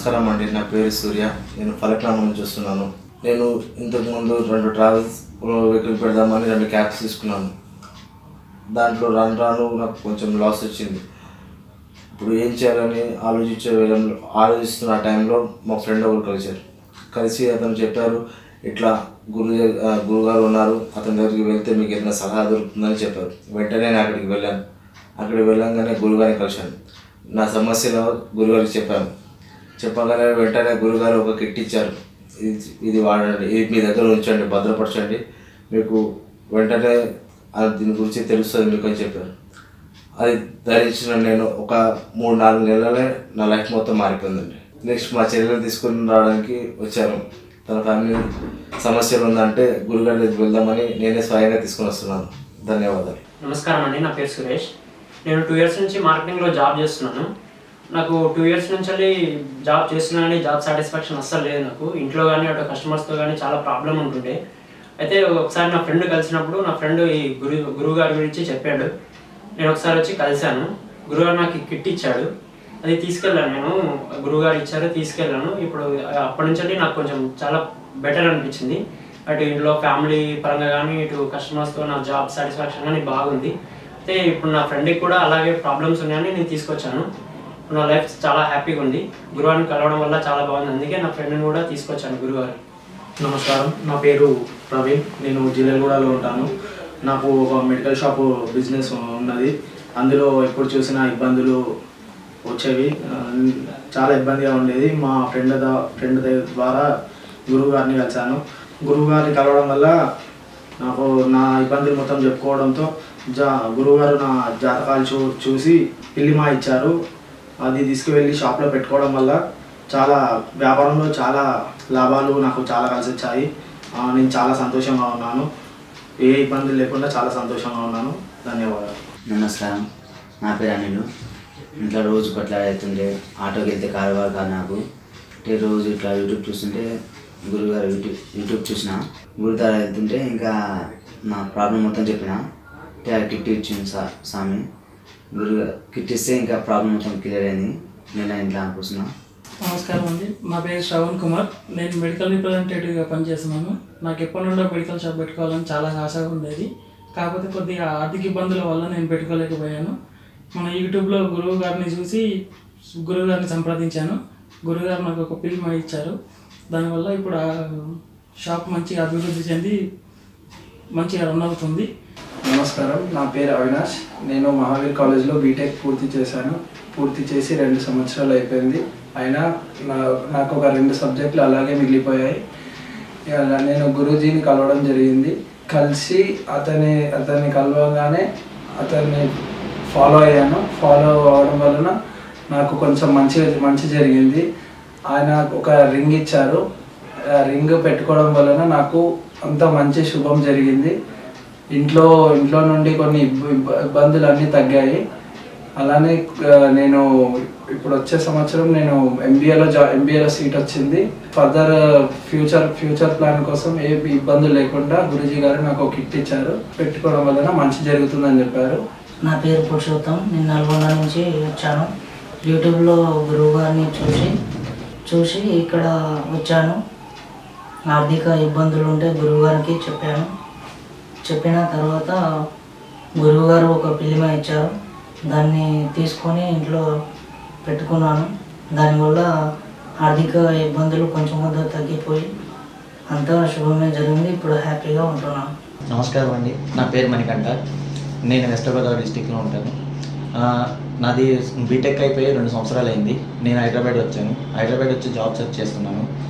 నమస్కారం అండి. నా పేరు సూర్య. నేను ఫలక్నామా నుంచి వస్తున్నాను. నేను ఇంతకుముందు రెండు ట్రావెల్స్ వెహికల్ పెడదామని రెండు క్యాబ్స్ తీసుకున్నాను. దాంట్లో రాను రాను నాకు కొంచెం లాస్ వచ్చింది. ఇప్పుడు ఏం చేయాలని ఆలోచించే వేళంలో ఆలోచిస్తున్న టైంలో మా ఫ్రెండ్ ఒకరు కలిశారు. కలిసి అతను చెప్పారు ఇట్లా గురు గురుగారు ఉన్నారు. అతని దగ్గరికి వెళ్తే మీకు ఏదైనా సలహా దొరుకుతుందని చెప్పారు. వెంటనే నేను అక్కడికి వెళ్ళాను. అక్కడికి వెళ్ళంగానే గురుగారిని కలిశాను. నా సమస్యలో గురుగారికి చెప్పాను. చెప్పగానే వెంటనే గురుగారు ఒక కిట్ ఇచ్చారు. ఇది ఇది వాడండి. ఇది మీ దగ్గర ఉంచండి భద్రపరచండి. మీకు వెంటనే దీని గురించి తెలుస్తుంది మీకు అని చెప్పారు. అది ధరించిన నేను ఒక మూడు నాలుగు నెలలే నా లైఫ్ మొత్తం మారిపోయిందండి. నెక్స్ట్ మా చెల్లెలు తీసుకుని రావడానికి వచ్చాను. తన ఫ్యామిలీ సమస్యలు ఉందంటే గురుగారి దగ్గరికి వెళ్దామని నేనే స్వయంగా తీసుకుని వస్తున్నాను. ధన్యవాదాలు. నమస్కారం అండి. నా పేరు సురేష్. నేను టూ ఇయర్స్ నుంచి మార్కెటింగ్లో జాబ్ చేస్తున్నాను. నాకు టూ ఇయర్స్ నుంచి వెళ్ళి జాబ్ చేస్తున్నా కానీ జాబ్ సాటిస్ఫాక్షన్ అస్సలు లేదు నాకు. ఇంట్లో కానీ అటు కస్టమర్స్తో కానీ చాలా ప్రాబ్లం ఉంటుండే. అయితే ఒకసారి నా ఫ్రెండ్ కలిసినప్పుడు నా ఫ్రెండ్ ఈ గురు గురువు గారి గురించి చెప్పాడు. నేను ఒకసారి వచ్చి కలిశాను. గురుగారు నాకు కిట్ ఇచ్చాడు. అది తీసుకెళ్ళాను నేను. గురువుగారు ఇచ్చారు తీసుకెళ్ళాను. ఇప్పుడు అప్పటి నుంచి నాకు కొంచెం చాలా బెటర్ అనిపించింది. అటు ఇంట్లో ఫ్యామిలీ పరంగా కానీ ఇటు కస్టమర్స్తో నా జాబ్ సాటిస్ఫాక్షన్ కానీ బాగుంది. అయితే ఇప్పుడు నా ఫ్రెండ్కి కూడా అలాగే ప్రాబ్లమ్స్ ఉన్నాయని నేను తీసుకొచ్చాను. నా లైఫ్ చాలా హ్యాపీగా ఉంది. గురువారిని కలవడం వల్ల చాలా బాగుంది. అందుకే నా ఫ్రెండ్ని కూడా తీసుకొచ్చాను గురువారు. నమస్కారం. నా పేరు ప్రవీణ్. నేను జిల్లెగూడలో ఉంటాను. నాకు ఒక మెడికల్ షాప్ బిజినెస్ ఉన్నది. అందులో ఎప్పుడు చూసినా ఇబ్బందులు వచ్చేవి. చాలా ఇబ్బందిగా ఉండేది. మా ఫ్రెండ్ ద- ఫ్రెండ్ ద్వారా గురువు గారిని కలిశాను. గురువు గారిని కలవడం వల్ల నాకు నా ఇబ్బందులు మొత్తం చెప్పుకోవడంతో జా గురువుగారు నా జాతకాలు చూ చూసి పిల్లిమా ఇచ్చారు. అది తీసుకువెళ్ళి షాప్లో పెట్టుకోవడం వల్ల చాలా వ్యాపారంలో చాలా లాభాలు నాకు చాలా కలిసి వచ్చాయి నేను చాలా సంతోషంగా ఉన్నాను. ఏ ఇబ్బంది లేకుండా చాలా సంతోషంగా ఉన్నాను. ధన్యవాదాలు. నమస్కారం. నా పేరు అనిలు. ఇంట్లో రోజు పట్లాడుతుండే ఆటోకి వెళ్తే కారువారు కాదు నాకు. అంటే రోజు ఇట్లా యూట్యూబ్ చూస్తుంటే గురుగారు యూట్యూబ్ యూట్యూబ్ చూసిన గురు ద్వారా వెళ్తుంటే ఇంకా నా ప్రాబ్లం మొత్తం చెప్పిన. అంటే ఆ ఇచ్చింది సా స్వామి మీరు కిట్ ఇస్తే ఇంకా ప్రాబ్లం మొత్తం క్లియర్ అయింది. నేను ఇంట్లో అనుకుంటున్నా నమస్కారం అండి. నా పేరు శ్రవణ్ కుమార్. నేను మెడికల్ రిప్రజెంటేటివ్గా పనిచేస్తున్నాను. నాకు ఎప్పటి నుండో మెడికల్ షాప్ పెట్టుకోవాలని చాలా ఆశగా ఉండేది. కాకపోతే కొద్దిగా ఆర్థిక ఇబ్బందుల వల్ల నేను పెట్టుకోలేకపోయాను. మన యూట్యూబ్లో గురువు గారిని చూసి గురువు గారిని సంప్రదించాను. గురువుగారు నాకు ఒక ఫిల్మ్ ఇచ్చారు. దానివల్ల ఇప్పుడు ఆ షాప్ మంచిగా అభివృద్ధి చెంది మంచిగా రన్ అవుతుంది. నమస్కారం నా పేరు అవినాష్. నేను మహావీర్ కాలేజ్లో బీటెక్ పూర్తి చేశాను. పూర్తి చేసి రెండు సంవత్సరాలు అయిపోయింది. అయినా నా నాకు ఒక రెండు సబ్జెక్టులు అలాగే మిగిలిపోయాయి. నేను గురూజీని కలవడం జరిగింది. కలిసి అతని అతన్ని కలవగానే అతన్ని ఫాలో అయ్యాను. ఫాలో అవడం వలన నాకు కొంచెం మంచి మంచి జరిగింది. ఆయన ఒక రింగ్ ఇచ్చారు. ఆ రింగ్ పెట్టుకోవడం వలన నాకు అంత మంచి శుభం జరిగింది. ఇంట్లో ఇంట్లో నుండి కొన్ని ఇబ్బందులు అన్నీ తగ్గాయి. అలానే నేను ఇప్పుడు వచ్చే సంవత్సరం నేను ఎంబీఏలో జా ఎంబీఏలో సీట్ వచ్చింది. ఫర్దర్ ఫ్యూచర్ ఫ్యూచర్ ప్లాన్ కోసం ఏ ఇబ్బందులు లేకుండా గురుజీ గారు నాకు ఒక కిట్ ఇచ్చారు. పెట్టుకోవడం వలన మంచి జరుగుతుందని చెప్పారు. నా పేరు పురుషోత్తం. నేను నల్గొండ నుంచి వచ్చాను. యూట్యూబ్లో గురువు గారిని చూసి చూసి ఇక్కడ వచ్చాను. ఆర్థిక ఇబ్బందులు ఉంటే గురువు గారికి చెప్పాను. చెప్పిన తర్వాత గురువుగారు ఒక పిల్లిమ ఇచ్చారు. దాన్ని తీసుకొని ఇంట్లో పెట్టుకున్నాను. దానివల్ల ఆర్థిక ఇబ్బందులు కొంచెం కొంత తగ్గిపోయి అంతా శుభమే జరిగింది. ఇప్పుడు హ్యాపీగా ఉంటున్నాను. నమస్కారం అండి. నా పేరు మణికంఠ. నేను వెస్ట్ గోదావరి డిస్టిక్లో ఉంటాను. నాది బీటెక్ అయిపోయి రెండు సంవత్సరాలు అయింది. నేను హైదరాబాద్ వచ్చాను. హైదరాబాద్ వచ్చి జాబ్ సెర్చ్ చేస్తున్నాను.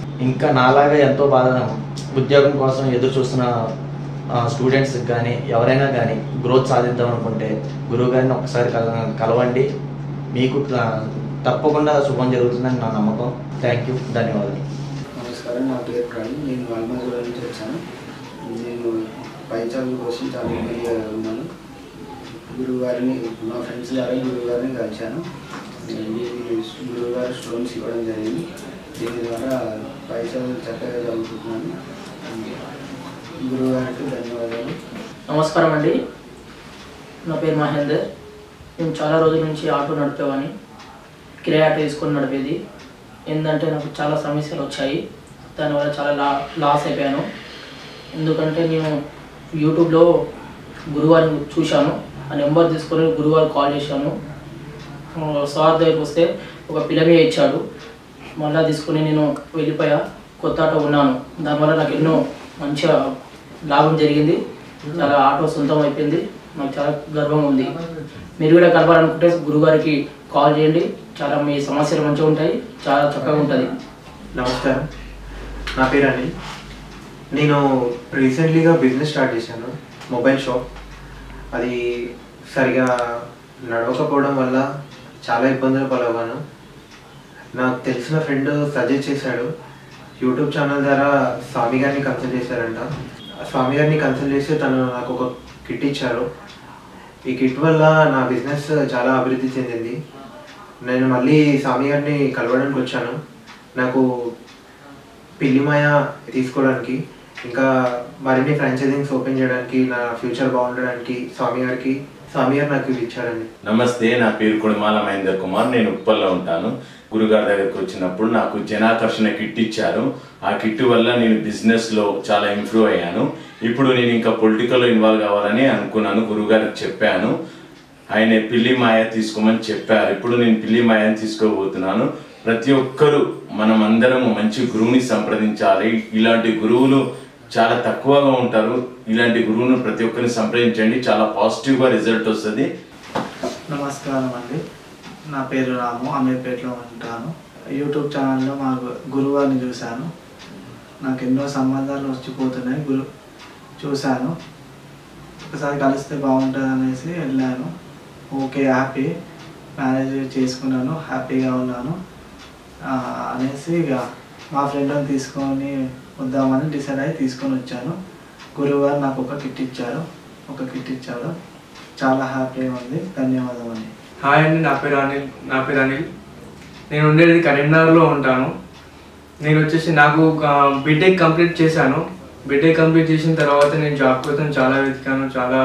ఇంకా నాలాగా ఎంతో బాధ ఉద్యోగం కోసం ఎదురు చూస్తున్న స్టూడెంట్స్ కానీ ఎవరైనా కానీ గ్రోత్ సాధిద్దాం అనుకుంటే గురువు గారిని ఒకసారి కల- కలవండి. మీకు తప్పకుండా శుభం జరుగుతుందని నా నమ్మకం. థ్యాంక్ యూ ధన్యవాదాలు. నమస్కారం. నా పేరు ప్రణీత్. నేను వాల్మాజుల నుంచి వచ్చాను. నేను పై చదువు కోసం చాలా ఇబ్బందిగా ఉన్నాను. గురువు గారిని మా ఫ్రెండ్స్ ద్వారా గురువు గారిని కలిశాను గురువుగారు స్టోన్స్ ఇవ్వడం జరిగింది. దీని ద్వారా పైసలు చక్కగా చదువుకుంటున్నాను. గురువు గారికి ధన్యవాదాలు. నమస్కారం అండి. నా పేరు మహేందర్. నేను చాలా రోజుల నుంచి ఆటో నడిపేవాని కిరాయి ఆటో తీసుకొని నడిపేది. ఏంటంటే నాకు చాలా సమస్యలు వచ్చాయి. దానివల్ల చాలా లా లాస్ అయిపోయాను. ఎందుకంటే నేను యూట్యూబ్లో గురువారిని చూశాను. ఆ నెంబర్ తీసుకొని గురువారు కాల్ చేశాను. సార్ దగ్గరికి వస్తే ఒక పిలమే ఇచ్చాడు. మళ్ళా తీసుకుని నేను వెళ్ళిపోయా. కొత్త ఆటో ఉన్నాను దానివల్ల నాకు ఎన్నో మంచిగా లాభం జరిగింది. చాలా ఆటో సొంతం అయిపోయింది. నాకు చాలా గర్వంగా ఉంది. మీరు కూడా కలవాలనుకుంటే గురుగారికి కాల్ చేయండి. చాలా మీ సమస్యలు మంచిగా ఉంటాయి. చాలా చక్కగా ఉంటుంది. నమస్కారం. నా పేరు అనిల్ నేను రీసెంట్లీగా బిజినెస్ స్టార్ట్ చేశాను. Mobile shop. అది సరిగా నడవకపోవడం వల్ల చాలా ఇబ్బందులు పాలవ్వాను. నాకు తెలిసిన ఫ్రెండ్ సజెస్ట్ చేశాడు. యూట్యూబ్ ఛానల్ ద్వారా స్వామి గారిని కన్సల్ట్ చేశారంట. స్వామి గారిని కన్సల్ట్ చేసి తను నాకు ఒక కిట్ ఇచ్చారు. ఈ కిట్ వల్ల నా బిజినెస్ చాలా అభివృద్ధి చెందింది. నేను మళ్ళీ స్వామి గారిని కలవడానికి వచ్చాను. నాకు పిల్లిమాయ తీసుకోవడానికి ఇంకా మరిన్ని ఫ్రాంచైజింగ్స్ ఓపెన్ చేయడానికి నా ఫ్యూచర్ బాగుండడానికి స్వామి గారికి సమీర్ నాకు ఇవి ఇచ్చారండి నమస్తే నా పేరు కుడుమాల మహేందర్ కుమార్. నేను ఉప్పల్లో ఉంటాను. గురుగారి దగ్గరకు వచ్చినప్పుడు నాకు జనాకర్షణ కిట్ ఇచ్చారు. ఆ కిట్ వల్ల నేను బిజినెస్లో చాలా ఇంప్రూవ్ అయ్యాను. ఇప్పుడు నేను ఇంకా పొలిటికల్లో ఇన్వాల్వ్ కావాలని అనుకున్నాను. గురుగారికి చెప్పాను. ఆయన పిల్లి మాయ తీసుకోమని చెప్పారు. ఇప్పుడు నేను పిల్లి మాయని తీసుకోబోతున్నాను. ప్రతి ఒక్కరూ మనం అందరము మంచి గురువుని సంప్రదించాలి. ఇలాంటి గురువులు చాలా తక్కువగా ఉంటారు. ఇలాంటి గురువును ప్రతి ఒక్కరిని సంప్రదించండి. చాలా పాజిటివ్గా రిజల్ట్ వస్తుంది. నమస్కారం అండి. నా పేరు రాము. అమీర్పేటలో ఉంటాను. యూట్యూబ్ ఛానల్లో మా గు- గురువారిని చూశాను. నాకు ఎన్నో సంబంధాలు వచ్చిపోతున్నాయి. గురు చూశాను. ఒకసారి కలిస్తే బాగుంటుంది అనేసి వెళ్ళాను. Okay happy. మ్యారేజ్ చేసుకున్నాను. హ్యాపీగా ఉన్నాను. అనేసి ఇక మా ఫ్రెండ్ని తీసుకొని వద్దామని డిసైడ్ అయ్యి తీసుకొని వచ్చాను. గురువారు నాకు ఒక కిట్ ఇచ్చారు. ఒక కిట్ ఇచ్చారు చాలా హ్యాపీగా ఉంది. ధన్యవాదాలు అండి హాయ్ అండి నా పేరు అనిల్. నా పేరు అనిల్. నేను ఉండేది కరీంనగర్లో ఉంటాను. నేను వచ్చేసి నాకు బీటెక్ కంప్లీట్ చేశాను. బీటెక్ కంప్లీట్ చేసిన తర్వాత నేను జాబ్ కోసం చాలా వెతికాను చాలా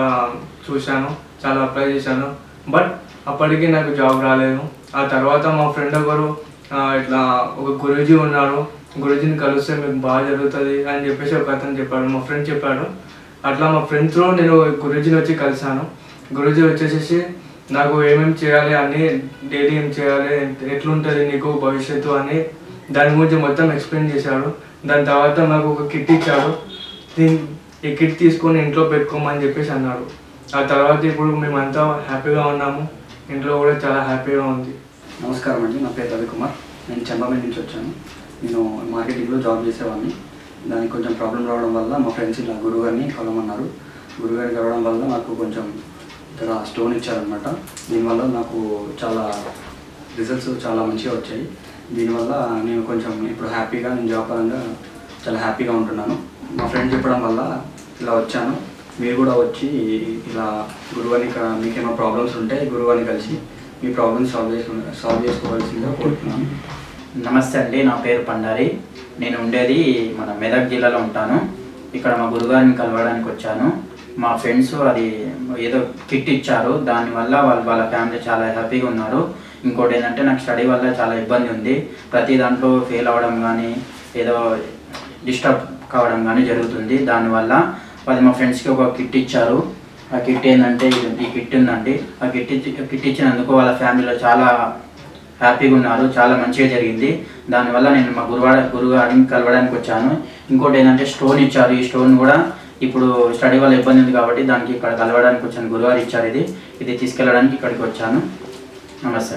చూశాను చాలా అప్లై చేశాను. బట్ అప్పటికి నాకు జాబ్ రాలేదు. ఆ తర్వాత మా ఫ్రెండ్ ఒకరు ఇట్లా ఒక గురూజీ ఉన్నారు గురుజీని కలిస్తే మీకు బాగా జరుగుతుంది అని చెప్పేసి ఒక అతను చెప్పాడు మా ఫ్రెండ్ చెప్పాడు. అట్లా మా ఫ్రెండ్స్లో నేను గురుజీని వచ్చి కలిశాను. గురూజీ వచ్చేసేసి నాకు ఏమేమి చేయాలి అని డైలీ ఏం చేయాలి ఎట్లుంటుంది నీకు భవిష్యత్తు అని దాని గురించి మొత్తం ఎక్స్ప్లెయిన్ చేశాడు. దాని తర్వాత నాకు ఒక కిట్ ఇచ్చాడు. ఈ కిట్ తీసుకొని ఇంట్లో పెట్టుకోమని చెప్పేసి అన్నాడు. ఆ తర్వాత ఇప్పుడు మేమంతా హ్యాపీగా ఉన్నాము. ఇంట్లో కూడా చాలా హ్యాపీగా ఉంది. నమస్కారం అండి నా పేరు రవికుమార్. నేను చెంబామెల్ నుంచి వచ్చాను. నేను మార్కెటింగ్లో జాబ్ చేసేవాడిని. దానికి కొంచెం ప్రాబ్లం రావడం వల్ల మా ఫ్రెండ్స్ ఇలా గురుగారిని కలవమన్నారు. గురుగారిని కలవడం వల్ల నాకు కొంచెం ఇక్కడ స్టోన్ ఇచ్చారనమాట దీనివల్ల నాకు చాలా రిజల్ట్స్ చాలా మంచిగా వచ్చాయి. దీనివల్ల నేను కొంచెం ఇప్పుడు హ్యాపీగా నేను జాబ్ పరంగా చాలా హ్యాపీగా ఉంటున్నాను. మా ఫ్రెండ్ చెప్పడం వల్ల ఇలా వచ్చాను. మీరు కూడా వచ్చి ఇలా గురువాని మీకేమో ప్రాబ్లమ్స్ ఉంటే గురువాని కలిసి మీ ప్రాబ్లమ్స్ సాల్వ్ చేసుకు సాల్వ్ చేసుకోవాల్సిందిగా కోరుతున్నాను. నమస్తే అండి నా పేరు పండారి. నేను ఉండేది మన మెదక్ జిల్లాలో ఉంటాను. ఇక్కడ మా గురుగారిని కలవడానికి వచ్చాను. మా ఫ్రెండ్స్ అది ఏదో కిట్ ఇచ్చారు. దానివల్ల వాళ్ళు వాళ్ళ ఫ్యామిలీ చాలా హ్యాపీగా ఉన్నారు. ఇంకోటి ఏంటంటే నాకు స్టడీ వల్ల చాలా ఇబ్బంది ఉంది. ప్రతి దాంట్లో ఫెయిల్ అవ్వడం కానీ ఏదో డిస్టర్బ్ కావడం కానీ జరుగుతుంది. దానివల్ల అది మా ఫ్రెండ్స్కి ఒక కిట్ ఇచ్చారు. ఆ కిట్ ఏంటంటే ఈ కిట్ ఉందండి. ఆ కిట్ ఇచ్చి కిట్ ఇచ్చినందుకు వాళ్ళ ఫ్యామిలీలో చాలా హ్యాపీగా ఉన్నారు. చాలా మంచిగా జరిగింది. దానివల్ల నేను మా గురువాడ గురుగారిని కలవడానికి వచ్చాను. ఇంకోటి ఏంటంటే స్టోన్ ఇచ్చారు. ఈ స్టోన్ కూడా ఇప్పుడు స్టడీ వల్ల ఇబ్బంది ఉంది కాబట్టి దానికి ఇక్కడ కలవడానికి వచ్చాను. గురువారు ఇచ్చారు ఇది. ఇది తీసుకెళ్ళడానికి ఇక్కడికి వచ్చాను. నమస్తే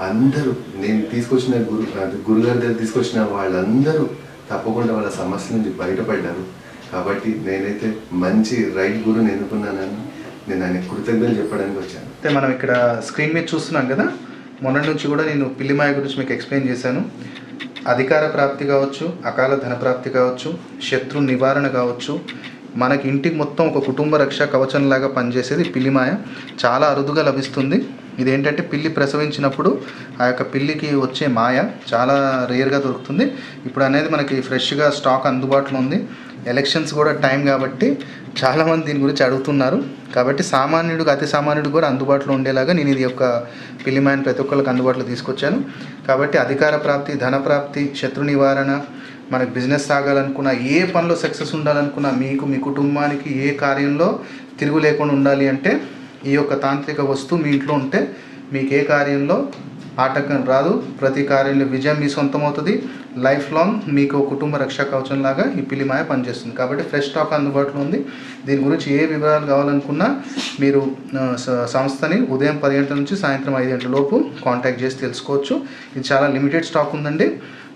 అందరూ నేను తీసుకొచ్చిన గురు అది గురుగారి దగ్గర తీసుకొచ్చిన వాళ్ళందరూ తప్పకుండా వాళ్ళ సమస్య నుంచి బయటపడ్డారు. కాబట్టి నేనైతే మంచి రైట్ గురుని ఎన్నుకున్నానని నేను ఆయన కృతజ్ఞతలు చెప్పడానికి వచ్చాను. అయితే మనం ఇక్కడ స్క్రీన్ మీద చూస్తున్నాం కదా మొన్నటి నుంచి కూడా నేను పిల్లిమాయ గురించి మీకు ఎక్స్ప్లెయిన్ చేశాను. అధికార ప్రాప్తి కావచ్చు అకాల ధన ప్రాప్తి కావచ్చు శత్రు నివారణ కావచ్చు. మనకి ఇంటికి మొత్తం ఒక కుటుంబ రక్ష కవచంలాగా పనిచేసేది పిల్లిమాయ చాలా అరుదుగా లభిస్తుంది. ఇదేంటంటే పిల్లి ప్రసవించినప్పుడు ఆ యొక్క పిల్లికి వచ్చే మాయ చాలా రేర్గా దొరుకుతుంది. ఇప్పుడు అనేది మనకి ఫ్రెష్గా స్టాక్ అందుబాటులో ఉంది. ఎలక్షన్స్ కూడా టైం కాబట్టి చాలామంది దీని గురించి అడుగుతున్నారు. కాబట్టి సామాన్యుడికి అతి సామాన్యుడు కూడా అందుబాటులో ఉండేలాగా నేను ఇది యొక్క పిల్లిమాయని ప్రతి ఒక్కరికి అందుబాటులో తీసుకొచ్చాను. కాబట్టి అధికార ప్రాప్తి ధన ప్రాప్తి శత్రు నివారణ మనకు బిజినెస్ సాగాలనుకున్న ఏ పనిలో సక్సెస్ ఉండాలనుకున్నా మీకు మీ కుటుంబానికి ఏ కార్యంలో తిరుగు లేకుండా ఉండాలి అంటే ఈ యొక్క తాంత్రిక వస్తువు మీ ఇంట్లో ఉంటే మీకు ఏ కార్యంలో ఆటంకం రాదు ప్రతి కార్యంలో విజయం మీ సొంతం అవుతుంది లైఫ్ లాంగ్ మీకు కుటుంబ రక్షా కవచం లాగా ఈ పిలిమాయ పనిచేస్తుంది. కాబట్టి ఫ్రెష్ స్టాక్ అందుబాటులో ఉంది. దీని గురించి ఏ వివరాలు కావాలనుకున్నా మీరు సంస్థని ఉదయం పది గంటల నుంచి సాయంత్రం ఐదు గంటల లోపు కాంటాక్ట్ చేసి తెలుసుకోవచ్చు. ఇది చాలా లిమిటెడ్ స్టాక్ ఉందండి.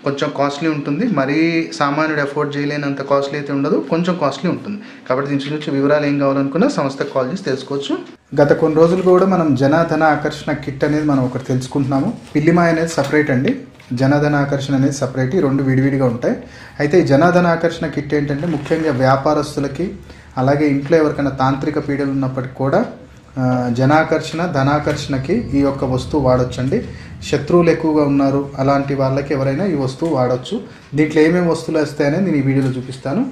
కొంచెం కాస్ట్లీ ఉంటుంది. మరీ సామాన్యుడు అఫోర్డ్ చేయలేనంత కాస్ట్లీ అయితే ఉండదు. కొంచెం కాస్ట్లీ ఉంటుంది. కాబట్టి దీని గురించి వివరాలు ఏం కావాలనుకున్నా సంస్థకు కాల్ చేసి తెలుసుకోవచ్చు. గత కొన్ని రోజులు కూడా మనం జనాధన ఆకర్షణ కిట్ అనేది మనం ఒకటి తెలుసుకుంటున్నాము. పిల్లిమాయ అనేది సపరేట్ అండి. జనాధన ఆకర్షణ అనేది సపరేట్ ఈ రెండు విడివిడిగా ఉంటాయి. అయితే ఈ జనాధన ఆకర్షణ కిట్ ఏంటంటే ముఖ్యంగా వ్యాపారస్తులకి అలాగే ఇంట్లో ఎవరికైనా తాంత్రిక పీడలు ఉన్నప్పటికీ కూడా జనాకర్షణ ధనాకర్షణకి ఈ యొక్క వస్తువు వాడొచ్చండి. శత్రువులు ఎక్కువగా ఉన్నారు అలాంటి వాళ్ళకి ఎవరైనా ఈ వస్తువు వాడొచ్చు. దీంట్లో ఏమేమి వస్తువులు వస్తాయనేది నేను ఈ వీడియోలో చూపిస్తాను.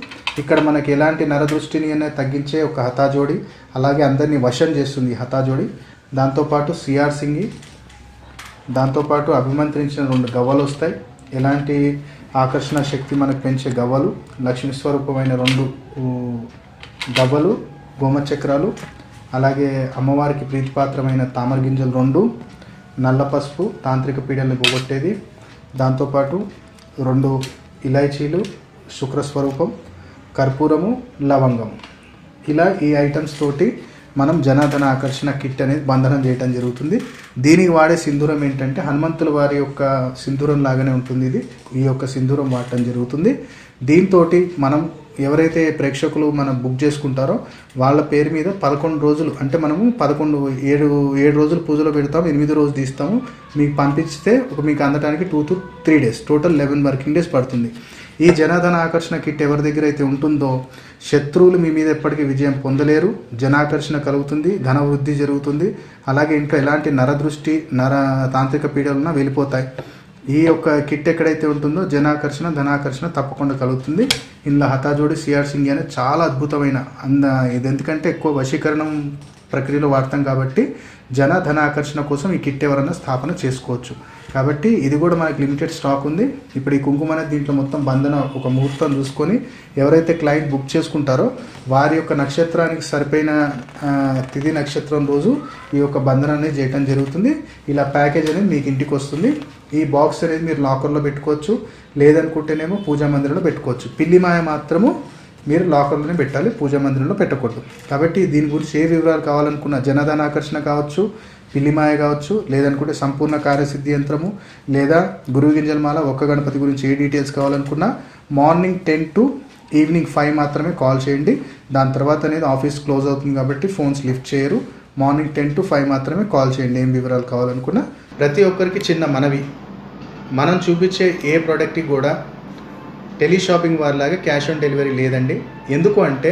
ఇక్కడ మనకి ఎలాంటి నరదృష్టిని అనేది తగ్గించే ఒక హతాజోడి అలాగే అందరినీ వశం చేస్తుంది ఈ హతాజోడి. దాంతోపాటు సిఆర్ సింగి దాంతోపాటు అభిమంత్రించిన రెండు గవ్వలు వస్తాయి. ఎలాంటి ఆకర్షణ శక్తి మనకు పెంచే గవ్వలు? లక్ష్మీ స్వరూపమైన రెండు గవ్వలు గోమచక్రాలు అలాగే అమ్మవారికి ప్రీతిపాత్రమైన తామర గింజలు రెండు నల్ల పసుపు తాంత్రిక పీడలను పోగొట్టేది. దాంతోపాటు రెండు ఇలాచీలు శుక్రస్వరూపం కర్పూరము లవంగం ఇలా ఈ ఐటమ్స్ తోటి మనం జనాధన ఆకర్షణ కిట్ అనేది బంధనం చేయడం జరుగుతుంది. దీనికి వాడే సింధూరం ఏంటంటే హనుమంతుల వారి యొక్క సింధూరం లాగానే ఉంటుంది ఇది. ఈ యొక్క సింధూరం వాడటం జరుగుతుంది. దీంతో మనం ఎవరైతే ప్రేక్షకులు మనం బుక్ చేసుకుంటారో వాళ్ళ పేరు మీద పదకొండు రోజులు అంటే మనము పదకొండు ఏడు ఏడు రోజులు పూజలో పెడతాము ఎనిమిది రోజు తీస్తాము. మీకు పంపిస్తే ఒక మీకు అందడానికి two to three days total eleven working days పడుతుంది. ఈ జనాధన ఆకర్షణ కిట్ ఎవరి దగ్గర అయితే ఉంటుందో శత్రువులు మీ మీద ఎప్పటికీ విజయం పొందలేరు. జనాకర్షణ కలుగుతుంది ధన వృద్ధి జరుగుతుంది. అలాగే ఇంట్లో ఎలాంటి నరదృష్టి నర తాంత్రిక పీడలున్నా వెళ్ళిపోతాయి. ఈ యొక్క కిట్ ఎక్కడైతే ఉంటుందో జనాకర్షణ ధనాకర్షణ తప్పకుండా కలుగుతుంది. ఇందులో హతాజోడి సిఆర్ సింగ్ అనేది చాలా అద్భుతమైన అంద ఇది ఎందుకంటే ఎక్కువ వశీకరణం ప్రక్రియలో వాడతాం కాబట్టి జన ధనాకర్షణ కోసం ఈ కిట్ ఎవరన్నా స్థాపన చేసుకోవచ్చు. కాబట్టి ఇది కూడా మనకి లిమిటెడ్ స్టాక్ ఉంది. ఇప్పుడు ఈ కుంకుమ అనేది దీంట్లో మొత్తం బంధన ఒక ముహూర్తం చూసుకొని ఎవరైతే క్లయింట్ బుక్ చేసుకుంటారో వారి యొక్క నక్షత్రానికి సరిపోయిన తిథి నక్షత్రం రోజు ఈ యొక్క బంధన అనేది చేయటం జరుగుతుంది. ఇలా ప్యాకేజ్ అనేది మీకు ఇంటికి వస్తుంది. ఈ బాక్స్ అనేది మీరు లాకర్లో పెట్టుకోవచ్చు. లేదనుకుంటేనేమో పూజా మందిరంలో పెట్టుకోవచ్చు. పిల్లి మాయ మాత్రము మీరు లాకర్లోనే పెట్టాలి. పూజా మందిరంలో పెట్టకూడదు. కాబట్టి దీని గురించి ఏ వివరాలు కావాలనుకున్న జనధన ఆకర్షణ కావచ్చు పిల్లిమాయ కావచ్చు లేదనుకుంటే సంపూర్ణ కార్యసిద్ధి యంత్రము లేదా గురువు గింజలమాల ఒక్క గణపతి గురించి ఏ డీటెయిల్స్ కావాలనుకున్నా morning ten to evening five మాత్రమే కాల్ చేయండి. దాని తర్వాత అనేది ఆఫీస్ క్లోజ్ అవుతుంది కాబట్టి ఫోన్స్ లిఫ్ట్ చేయరు. మార్నింగ్ టెన్ టు ఫైవ్ మాత్రమే కాల్ చేయండి. ఏం వివరాలు కావాలనుకున్నా ప్రతి ఒక్కరికి చిన్న మనవి. మనం చూపించే ఏ ప్రోడక్ట్కి కూడా టెలిషాపింగ్ వారిలాగా క్యాష్ ఆన్ డెలివరీ లేదండి. ఎందుకు అంటే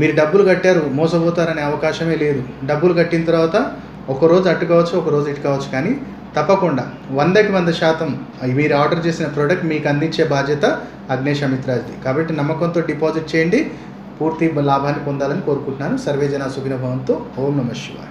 మీరు డబ్బులు కట్టారు మోసపోతారనే అవకాశమే లేదు. డబ్బులు కట్టిన తర్వాత ఒక రోజు కావచ్చు ఒక రోజు ఇటు కావచ్చు కానీ తప్పకుండా వందకి వంద శాతం మీరు ఆర్డర్ చేసిన ప్రోడక్ట్ మీకు అందించే బాధ్యత అగ్నేష్ అమిత్రాజ్ది కాబట్టి నమ్మకంతో డిపాజిట్ చేయండి. పూర్తి లాభాన్ని పొందాలని కోరుకుంటున్నాను. సర్వేజన సుఖినభవంతో ఓం నమ శివాయ.